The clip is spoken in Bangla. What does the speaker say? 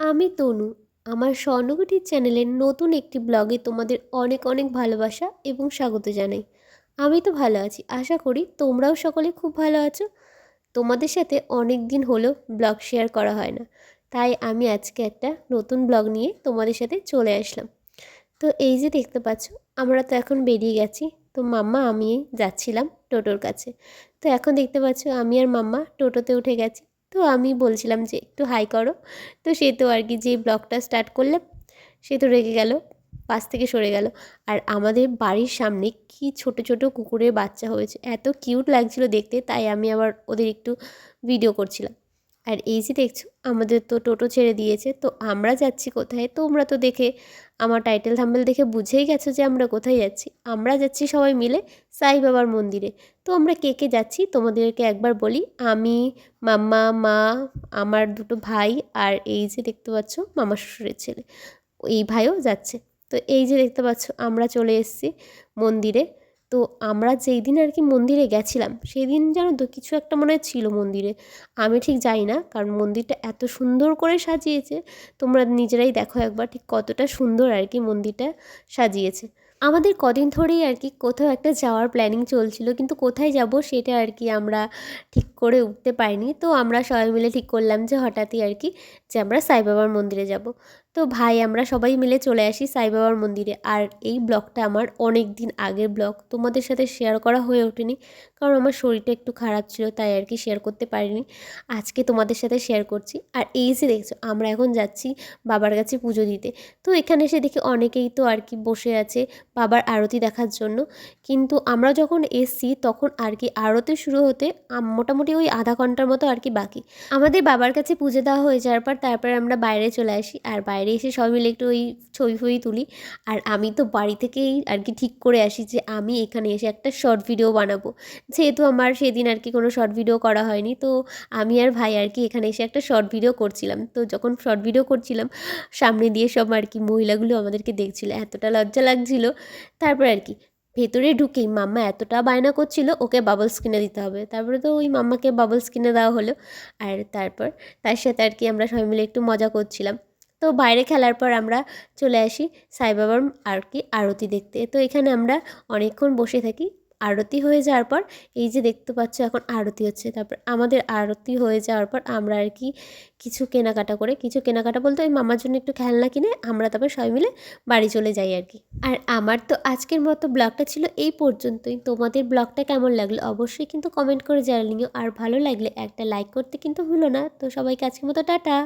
আমি তনু, আমার স্বর্ণকুটির চ্যানেলের নতুন একটি ব্লগে তোমাদের অনেক অনেক ভালোবাসা এবং স্বাগত জানাই। আমি তো ভালো আছি, আশা করি তোমরাও সকলে খুব ভালো আছো। তোমাদের সাথে অনেক দিন হলো ব্লগ শেয়ার করা হয় না, তাই আমি আজকে একটা নতুন ব্লগ নিয়ে তোমাদের সাথে চলে আসলাম। তো এই যে দেখতে পাচ্ছ, আমরা তো এখন বেরিয়ে গেছি। তো মাম্মা, আমি যাচ্ছিলাম টোটোর কাছে। তো এখন দেখতে পাচ্ছ, আমি আর মাম্মা টোটোতে উঠে গেছি। তো আমি বলছিলাম যে, একটু হাই করো। তো সে তো আর কি যে ব্লগটা স্টার্ট করলাম, সে তো রেগে গেল, পাশ থেকে সরে গেল। আর আমাদের বাড়ির সামনে কি ছোট ছোট কুকুরের বাচ্চা হয়েছে, এত কিউট লাগছিল দেখতে, তাই আমি আবার ওদের একটু ভিডিও করছিলাম। আর এই যে দেখছ, আমাদের তো টোটো ছেড়ে দিয়েছে, তো আমরা যাচ্ছি কোথায়? তোমরা তো দেখে, আমার টাইটেল থাম্বেল দেখে বুঝেই গেছো যে আমরা কোথায় যাচ্ছি। আমরা যাচ্ছি সবাই মিলে সাই বাবার মন্দিরে। তো আমরা কে কে যাচ্ছি? তোমাদেরকে একবার বলি, আমি, মাম্মা, মা, আমার দুটো ভাই আর এই যে দেখতে পাচ্ছ, মামা শ্বশুরের ছেলে। এই ভাইও যাচ্ছে। তো এই যে দেখতে পাচ্ছ, আমরা চলে এসেছি মন্দিরে। তো আমরা যেই দিন আর কি মন্দিরে গেছিলাম, সেই দিন জানো তো কিছু একটা মনে হয় ছিল মন্দিরে। আমি ঠিক যাই না, কারণ মন্দিরটা এত সুন্দর করে সাজিয়েছে, তোমরা নিজেরাই দেখো একবার ঠিক কতটা সুন্দর আর কি মন্দিরটা সাজিয়েছে। আমাদের কদিন ধরেই আর কি কোথাও একটা যাওয়ার প্ল্যানিং চলছিল, কিন্তু কোথায় যাব সেটা আর কি আমরা ঠিক করে উঠতে পারিনি। তো আমরা সবাই মিলে ঠিক করলাম যে হঠাৎই আর কি যে আমরা সাই বাবার মন্দিরে যাব। তো ভাই, আমরা সবাই মিলে চলে আসি সাই বাবার মন্দিরে। আর এই ব্লগটা আমার অনেক দিন আগের ব্লগ, তোমাদের সাথে শেয়ার করা হয়ে ওঠেনি। কারণ আমার শরীরটা একটু খারাপ ছিল, তাই আর কি শেয়ার করতে পারিনি। আজকে তোমাদের সাথে শেয়ার করছি। আর এই যে দেখছ, আমরা এখন যাচ্ছি বাবার কাছে পুজো দিতে। তো এখানে এসে দেখি অনেকেই তো আর কি বসে আছে। বাবার আরতি দেখার জন্য। কিন্তু আমরা যখন এসছি, তখন আর কি আরতি শুরু হতে মোটামুটি ওই আধা ঘণ্টার মতো আর কি বাকি। আমাদের বাবার কাছে পুজো দেওয়া হয়ে যাওয়ার পর তারপর আমরা বাইরে চলে আসি। আর বাইরে এসে সবাই মিলে একটু ওই ছবি ফবি তুলি। আর আমি তো বাড়ি থেকেই আর কি ঠিক করে আসি যে আমি এখানে এসে একটা শর্ট ভিডিও বানাবো। যেহেতু আমার সেদিন আর কি কোনো শর্ট ভিডিও করা হয়নি, তো আমি আর ভাই আর কি এখানে এসে একটা শর্ট ভিডিও করছিলাম। তো যখন শর্ট ভিডিও করছিলাম, সামনে দিয়ে সব আর কি মহিলাগুলো আমাদেরকে দেখছিল। এতটা লজ্জা লাগছিল তারপর আর কি, ভেতরে ঢুকেই মাম্মা এতটা বায়না করছিল ওকে বাবলস কিনে দিতে হবে। তারপরে তো ওই মাম্মাকে বাবলস কিনে দেওয়া হলো। আর তারপর তার সাথে আর কি আমরা সবাই মিলে একটু মজা করছিলাম। তো বাইরে খেলার পর আমরা চলে আসি সাইবাবার আর কি আরতি দেখতে। তো এখানে আমরা অনেকক্ষণ বসে থাকি। আরতি হয়ে যাওয়ার পর, এই যে দেখতে পাচ্ছ এখন আরতি হচ্ছে, তারপর আমাদের আরতি হয়ে যাওয়ার পর আমরা আর কি কিছু কেনাকাটা করে, কিছু কেনাকাটা বলতে ওই মামার জন্য একটু খেলনা কিনে আমরা তারপর সবাই মিলে বাড়ি চলে যাই আর কি। আর আমার তো আজকের মতো ব্লগটা ছিল এই পর্যন্তই, তোমাদের ব্লগটা কেমন লাগল অবশ্যই কিন্তু কমেন্ট করে জানিও, আর ভালো লাগলে একটা লাইক করতে কিন্তু ভুলো না, তো সবাইকে আজকের মতো টাটা।